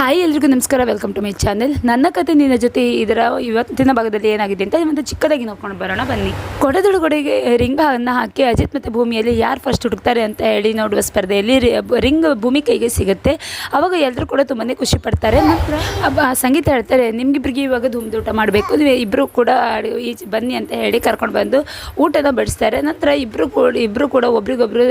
Hi ಎಲ್ರಿಗೂ ನಮಸ್ಕಾರ welcome to my channel ನನ್ನ ಕತೆ ನಿನ್ನ ಜೊತೆ ಇದರ ಇವತ್ತಿನ ಭಾಗದಲ್ಲಿ ಏನಾಗಿದೆ ಅಂತ ಒಂದು ಚಿಕ್ಕದಾಗಿ ನೋಡ್ಕೊಂಡು ಬರೋಣ, ಬನ್ನಿ. ಕೊಡದೊಳಗಡೆಗೆ ರಿಂಗ್ ಅನ್ನ ಹಾಕಿ ಅಜಿತ್ ಮತ್ತು ಭೂಮಿಯಲ್ಲಿ ಯಾರು ಫಸ್ಟ್ ಹುಡುಕ್ತಾರೆ ಅಂತ ಹೇಳಿ ನೋಡುವ ಸ್ಪರ್ಧೆಯಲ್ಲಿ ರಿಂಗ್ ಭೂಮಿ ಕೈಗೆ ಸಿಗುತ್ತೆ. ಅವಾಗ ಎಲ್ಲರೂ ಕೂಡ ತುಂಬಾ ಖುಷಿ ಪಡ್ತಾರೆ. ನಂತರ ಸಂಗೀತ ಹೇಳ್ತಾರೆ, ನಿಮ್ಗಿಬ್ರಿಗೆ ಇವಾಗ ಧೂಮ್ದೂಟ ಮಾಡಬೇಕು. ನೀವು ಇಬ್ಬರು ಕೂಡ ಈಚೆ ಬನ್ನಿ ಅಂತ ಹೇಳಿ ಕರ್ಕೊಂಡು ಬಂದು ಊಟನ ಬಡಿಸ್ತಾರೆ. ನಂತರ ಇಬ್ಬರು ಕೂಡ ಇಬ್ಬರು ಕೂಡ ಒಬ್ರಿಗೊಬ್ರು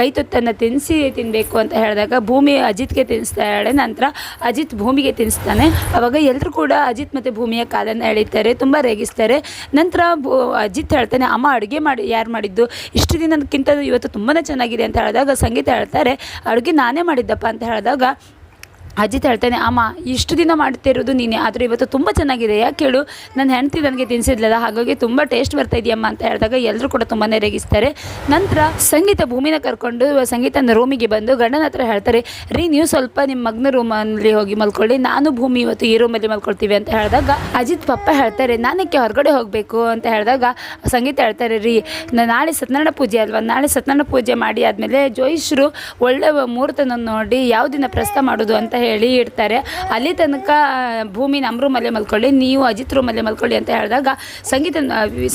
ಕೈ ತುತ್ತನ್ನು ತಿನ್ನಿಸಿ ತಿನ್ನಬೇಕು ಅಂತ ಹೇಳಿದಾಗ ಭೂಮಿ ಅಜಿತ್ಗೆ ತಿನ್ನಿಸ್ತಾಳೆ ನಂತರ ಅಜಿತ್ ಭೂಮಿಗೆ ತಿನ್ನಿಸ್ತಾನೆ. ಅವಾಗ ಎಲ್ಲರೂ ಕೂಡ ಅಜಿತ್ ಮತ್ತು ಭೂಮಿಯ ಕಾಲನ್ನು ಎಳೀತಾರೆ ತುಂಬ ರೇಗಿಸ್ತಾರೆ. ನಂತರ ಅಜಿತ್ ಹೇಳ್ತಾನೆ, ಅಮ್ಮ, ಅಡುಗೆ ಮಾಡಿ, ಯಾರು ಮಾಡಿದ್ದು? ಇಷ್ಟು ದಿನಕ್ಕಿಂತ ಇವತ್ತು ತುಂಬಾ ಚೆನ್ನಾಗಿದೆ ಅಂತ ಹೇಳಿದಾಗ ಸಂಗೀತ ಹೇಳ್ತಾರೆ, ಅಡುಗೆ ನಾನೇ ಮಾಡಿದ್ದಪ್ಪ ಅಂತ ಹೇಳಿದಾಗ ಅಜಿತ್ ಹೇಳ್ತಾನೆ ಅಮ್ಮ ಇಷ್ಟು ದಿನ ಮಾಡ್ತಿರೋದು ನೀನೆ, ಆದರೆ ಇವತ್ತು ತುಂಬ ಚೆನ್ನಾಗಿದೆ. ಯಾಕೆ ಹೇಳು ನನ್ನ ಹೆಂಡತಿ ನನಗೆ ತಿನ್ನಿಸಿದ್ಲಲ್ಲ ಹಾಗಾಗಿ ತುಂಬ ಟೇಸ್ಟ್ ಬರ್ತಾ ಇದೆಯಮ್ಮ ಅಂತ ಹೇಳಿದಾಗ ಎಲ್ಲರೂ ಕೂಡ ತುಂಬಾ ರೇಗಿಸ್ತಾರೆ. ನಂತರ ಸಂಗೀತ ಭೂಮಿನ ಕರ್ಕೊಂಡು ಸಂಗೀತನ ರೂಮಿಗೆ ಬಂದು ಗಂಡನ ಹತ್ರ ಹೇಳ್ತಾರೆ, ರೀ, ನೀವು ಸ್ವಲ್ಪ ನಿಮ್ಮ ಮಗ್ನ ರೂಮಲ್ಲಿ ಹೋಗಿ ಮಲ್ಕೊಳ್ಳಿ, ನಾನು ಭೂಮಿ ಇವತ್ತು ಈ ರೂಮಲ್ಲಿ ಮಲ್ಕೊಳ್ತೀವಿ ಅಂತ ಹೇಳಿದಾಗ ಅಜಿತ್ ಪಪ್ಪ ಹೇಳ್ತಾರೆ ನಾನಕ್ಕೆ ಹೊರಗಡೆ ಹೋಗಬೇಕು? ಅಂತ ಹೇಳಿದಾಗ ಸಂಗೀತ ಹೇಳ್ತಾರೆ, ರೀ ನಾಳೆ ಸತ್ಯನಾರಾಯಣ ಪೂಜೆ ಅಲ್ವಾ? ನಾಳೆ ಸತ್ಯನಾರಾಯಣ ಪೂಜೆ ಮಾಡಿ ಆದಮೇಲೆ ಜೋಯಿಷ್ರು ಒಳ್ಳೆ ಮುಹೂರ್ತನ ನೋಡಿ, ಯಾವ ದಿನ ಪ್ರಸ್ತ ಮಾಡೋದು? ಅಂತ ಹೇಳಿ ಇಡ್ತಾರೆ. ಅಲ್ಲಿ ತನಕ ಭೂಮಿ ನಮ್ಮ ಮಲೆ ಮಲ್ಕೊಳ್ಳಿ, ನೀವು ಅಜಿತ್ ಮಲೆ ಮಲ್ಕೊಳ್ಳಿ ಅಂತ ಹೇಳಿದಾಗ ಸಂಗೀತ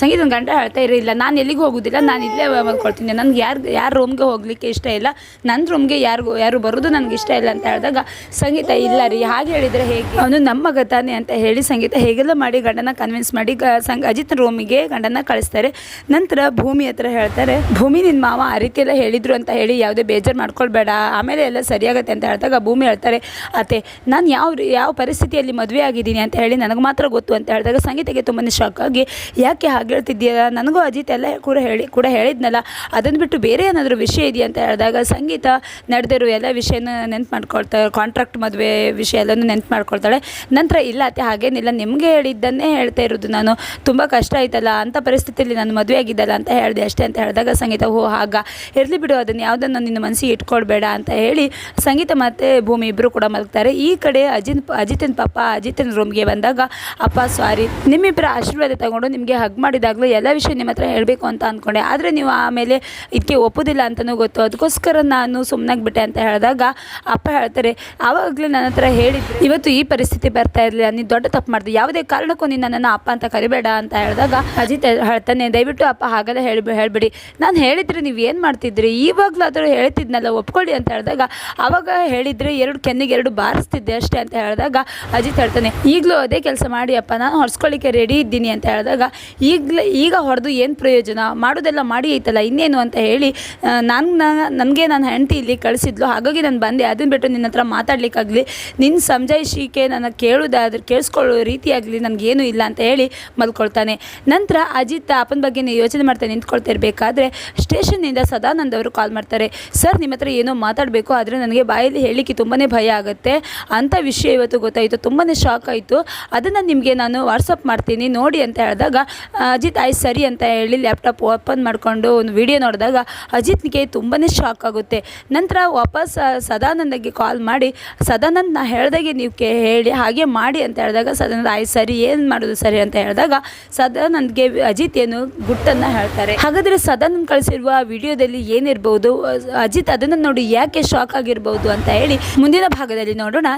ಸಂಗೀತನ ಗಂಡ ಹೇಳ್ತಾ ಇರಲಿಲ್ಲ ನಾನು ಎಲ್ಲಿಗೂ ಹೋಗೋದಿಲ್ಲ, ನಾನು ಇಲ್ಲೇ ಮಲ್ಕೊಳ್ತೀನಿ. ನನಗೆ ಯಾರು ಯಾರು ರೂಮ್ಗೆ ಹೋಗ್ಲಿಕ್ಕೆ ಇಷ್ಟ ಇಲ್ಲ ನನ್ನ ರೂಮ್ಗೆ ಯಾರಿಗೂ ಯಾರು ಬರೋದು ನನಗೆ ಇಷ್ಟ ಇಲ್ಲ ಅಂತ ಹೇಳಿದಾಗ ಸಂಗೀತ, ಇಲ್ಲ ರೀ, ಹಾಗೆ ಹೇಳಿದರೆ ಹೇಗೆ? ಅವನು ನಮ್ಮ ಗತಾನೆ ತಾನೆ ಅಂತ ಹೇಳಿ ಸಂಗೀತ ಹೇಗೆಲ್ಲ ಮಾಡಿ ಗಂಡನ ಕನ್ವಿನ್ಸ್ ಮಾಡಿ, ಗ, ಸಂಗ, ಅಜಿತ್ ರೂಮಿಗೆ ಗಂಡನ ಕಳಿಸ್ತಾರೆ. ನಂತರ ಭೂಮಿ ಹತ್ರ ಹೇಳ್ತಾರೆ, ಭೂಮಿ ನಿನ್ನ ಮಾವ ಆ ರೀತಿ ಎಲ್ಲ ಹೇಳಿದ್ರು ಅಂತ ಹೇಳಿ, ಯಾವುದೇ ಬೇಜಾರು ಮಾಡ್ಕೊಳ್ಬೇಡ, ಆಮೇಲೆ ಎಲ್ಲ ಸರಿಯಾಗತ್ತೆ ಅಂತ ಹೇಳಿದಾಗ ಭೂಮಿ ಹೇಳ್ತಾರೆ ಅತ್ತೆ, ನಾನು ಯಾವ ಯಾವ ಪರಿಸ್ಥಿತಿಯಲ್ಲಿ ಮದುವೆ ಆಗಿದ್ದೀನಿ ಅಂತ ಹೇಳಿ ನನಗೆ ಮಾತ್ರ ಗೊತ್ತು ಅಂತ ಹೇಳಿದಾಗ ಸಂಗೀತಕ್ಕೆ ತುಂಬಾ ಶಾಕ್ ಆಗಿ, ಯಾಕೆ ಹಾಗೆ ಹೇಳ್ತಿದ್ದೀಯಾ? ನನಗೂ ಅಜಿತ್ ಎಲ್ಲ ಕೂಡ ಹೇಳಿ, ಕೂಡ ಹೇಳಿದ್ನಲ್ಲ ಅದನ್ನು ಬಿಟ್ಟು ಬೇರೆ ಏನಾದರೂ ವಿಷಯ ಇದೆಯಾ? ಅಂತ ಹೇಳಿದಾಗ ಸಂಗೀತ ನಡೆದಿರೋ ಎಲ್ಲ ವಿಷಯನ ನೆನ್ಪು ಮಾಡ್ಕೊಳ್ತಾಳೆ ಕಾಂಟ್ರಾಕ್ಟ್ ಮದುವೆ ವಿಷಯ ಎಲ್ಲನೂ ನೆನ್ಪು ಮಾಡ್ಕೊಳ್ತಾಳೆ. ನಂತರ, ಇಲ್ಲ ಅತ್ತೆ, ಹಾಗೇನಿಲ್ಲ, ನಿಮಗೆ ಹೇಳಿದ್ದನ್ನೇ ಹೇಳ್ತಾ ಇರೋದು ನಾನು, ತುಂಬ ಕಷ್ಟ ಆಯ್ತಲ್ಲ ಅಂಥ ಪರಿಸ್ಥಿತಿಯಲ್ಲಿ ನಾನು ಮದುವೆ ಆಗಿದ್ದಲ್ಲ ಅಂತ ಹೇಳಿದೆ ಅಷ್ಟೇ ಅಂತ ಹೇಳಿದಾಗ ಸಂಗೀತ ಓ ಆಗ ಇರಲಿ ಬಿಡು, ಅದನ್ನು ಯಾವುದನ್ನು ನಿನ್ನ ಮನಸ್ಸಿಗೆ ಇಟ್ಕೊಳ್ಬೇಡ, ಅಂತ ಹೇಳಿ ಸಂಗೀತ ಮತ್ತು ಭೂಮಿ ಇಬ್ಬರು ಕೂಡ ಮಲಗ್ತಾರೆ. ಈ ಕಡೆ ಅಜಿತ್ ಅಜಿತನ ಪಾಪ, ಅಜಿತನ ರೂಮ್ಗೆ ಬಂದಾಗ, ಅಪ್ಪ ಸಾರಿ ನಿಮ್ಮಿಬ್ಬರ ಆಶೀರ್ವಾದ ತಗೊಂಡು ನಿಮಗೆ ಹಗ್ ಮಾಡಿದಾಗಲೂ ಎಲ್ಲ ವಿಷಯ ನಿಮ್ಮ ಹತ್ರ ಹೇಳಬೇಕು ಅಂತ ಅಂದ್ಕೊಂಡೆ ಆದರೆ ನೀವು ಆಮೇಲೆ ಇದಕ್ಕೆ ಒಪ್ಪೋದಿಲ್ಲ ಅಂತಲೂ ಗೊತ್ತು. ಅದಕ್ಕೋಸ್ಕರ ನಾನು ಸುಮ್ಮನಾಗ್ಬಿಟ್ಟೆ ಅಂತ ಹೇಳಿದಾಗ ಅಪ್ಪ ಹೇಳ್ತಾರೆ, ಆವಾಗಲೂ ನನ್ನ ಹತ್ರ ಹೇಳಿದ್ರು ಇವತ್ತು ಈ ಪರಿಸ್ಥಿತಿ ಬರ್ತಾ ಇರಲಿಲ್ಲ. ನೀನು ದೊಡ್ಡ ತಪ್ಪು ಮಾಡಿದೆ. ಯಾವುದೇ ಕಾರಣಕ್ಕೂ ನೀನು ನನ್ನನ್ನು ಅಪ್ಪ ಅಂತ ಕರಿಬೇಡ ಅಂತ ಹೇಳಿದಾಗ ಅಜಿತ್ ಹೇಳ್ತಾನೆ, ದಯವಿಟ್ಟು ಅಪ್ಪ ಹಾಗೆಲ್ಲ ಹೇಳಿ ಹೇಳಿಬಿಡಿ. ನಾನು ಹೇಳಿದರೆ ನೀವು ಏನು ಮಾಡ್ತಿದ್ರಿ? ಇವಾಗಲಾದರೂ ಹೇಳ್ತಿದ್ನಲ್ಲ, ಒಪ್ಕೊಳ್ಳಿ ಅಂತ ಹೇಳಿದಾಗ ಆವಾಗ ಹೇಳಿದರೆ ಎರಡು ಕೆನ್ನಿಗೆ ಎರಡು ಬಾರಿಸ್ತಿದ್ದೆ ಅಷ್ಟೇ ಅಂತ ಹೇಳಿದಾಗ ಅಜಿತ್ ಹೇಳ್ತಾನೆ, ಈಗಲೂ ಅದೇ ಕೆಲಸ ಮಾಡಿ ಅಪ್ಪ, ನಾನು ಹೊಡ್ಸ್ಕೊಳ್ಳಿಕ್ಕೆ ರೆಡಿ ಇದ್ದೀನಿ ಅಂತ ಹೇಳಿದಾಗ, ಈಗಲೇ ಈಗ ಹೊಡೆದು ಏನು ಪ್ರಯೋಜನ? ಮಾಡೋದೆಲ್ಲ ಮಾಡಿ ಐತಲ್ಲ, ಇನ್ನೇನು ಅಂತ ಹೇಳಿ ನಾನು ನನಗೆ ನನ್ನ ಹೆಂಡತಿ ಇಲ್ಲಿ ಕಳಿಸಿದ್ಲು, ಹಾಗಾಗಿ ನಾನು ಬಂದೆ ಅದನ್ನು ಬಿಟ್ಟು ನಿನ್ನ ಹತ್ರ ಮಾತಾಡಲಿಕ್ಕಾಗಲಿ ನಿನ್ನ ಸಂಜಾಯಿಸಿಕೆ ನನಗೆ ಕೇಳೋದಾದ್ರೆ ಕೇಳಿಸ್ಕೊಳ್ಳೋ ರೀತಿಯಾಗಲಿ ನನಗೇನು ಇಲ್ಲ ಅಂತ ಹೇಳಿ ಮಲ್ಕೊಳ್ತಾನೆ. ನಂತರ ಅಜಿತ್ ಅಪ್ಪನ ಬಗ್ಗೆ ಯೋಚನೆ ಮಾಡ್ತಾ ನಿಂತ್ಕೊಳ್ತಾ ಇರಬೇಕಾದ್ರೆ, ಸ್ಟೇಷನ್ನಿಂದ ಸದಾನಂದ್ ಅವರು ಕಾಲ್ ಮಾಡ್ತಾರೆ, ಸರ್ ನಿಮ್ಮ ಹತ್ರ ಏನೋ ಮಾತಾಡಬೇಕು, ಆದರೆ ನನಗೆ ಬಾಯಲ್ಲಿ ಹೇಳಲಿಕ್ಕೆ ತುಂಬಾ ಭಯ ಆಗುತ್ತೆ. ಅಂಥ ವಿಷಯ ಇವತ್ತು ಗೊತ್ತಾಯಿತು. ತುಂಬಾ ಶಾಕ್ ಆಯಿತು. ಅದನ್ನು ನಿಮಗೆ ನಾನು ವಾಟ್ಸಪ್ ಮಾಡ್ತೀನಿ. ನೋಡಿ ಅಂತ ಹೇಳಿದಾಗ, ಅಜಿತ್, ಆಯ್, ಸರಿ ಅಂತ ಹೇಳಿ ಲ್ಯಾಪ್ಟಾಪ್ ಓಪನ್ ಮಾಡಿಕೊಂಡು ಒಂದು ವಿಡಿಯೋ ನೋಡಿದಾಗ, ಅಜಿತ್ಗೆ ತುಂಬಾ ಶಾಕ್ ಆಗುತ್ತೆ. ನಂತರ ವಾಪಸ್ ಸದಾನಂದಗೆ ಕಾಲ್ ಮಾಡಿ, ಸದಾನಂದ, ನಾ ಹೇಳ್ದಾಗೆ ನೀವು ಕೇ, ಹೇಳಿ, ಹಾಗೆ ಮಾಡಿ ಅಂತ ಹೇಳಿದಾಗ, ಸದಾನಂದ, ಆಯ್, ಸರಿ, ಏನು ಮಾಡೋದು ಸರಿ ಅಂತ ಹೇಳಿದಾಗ, ಸದಾನಂದ್ಗೆ ಅಜಿತ್ ಏನು ಗುಟ್ಟನ್ನು ಹೇಳ್ತಾರೆ. ಹಾಗಾದರೆ ಸದಾನಂದ್ ಕಳಿಸಿರುವ ವಿಡಿಯೋದಲ್ಲಿ ಏನಿರ್ಬೋದು? ಅಜಿತ್ ಅದನ್ನು ನೋಡಿ ಯಾಕೆ ಶಾಕ್ ಆಗಿರ್ಬೋದು ಅಂತ ಹೇಳಿ ಮುಂದಿನ ಭಾಗದಲ್ಲಿ ನೋಡೋಣ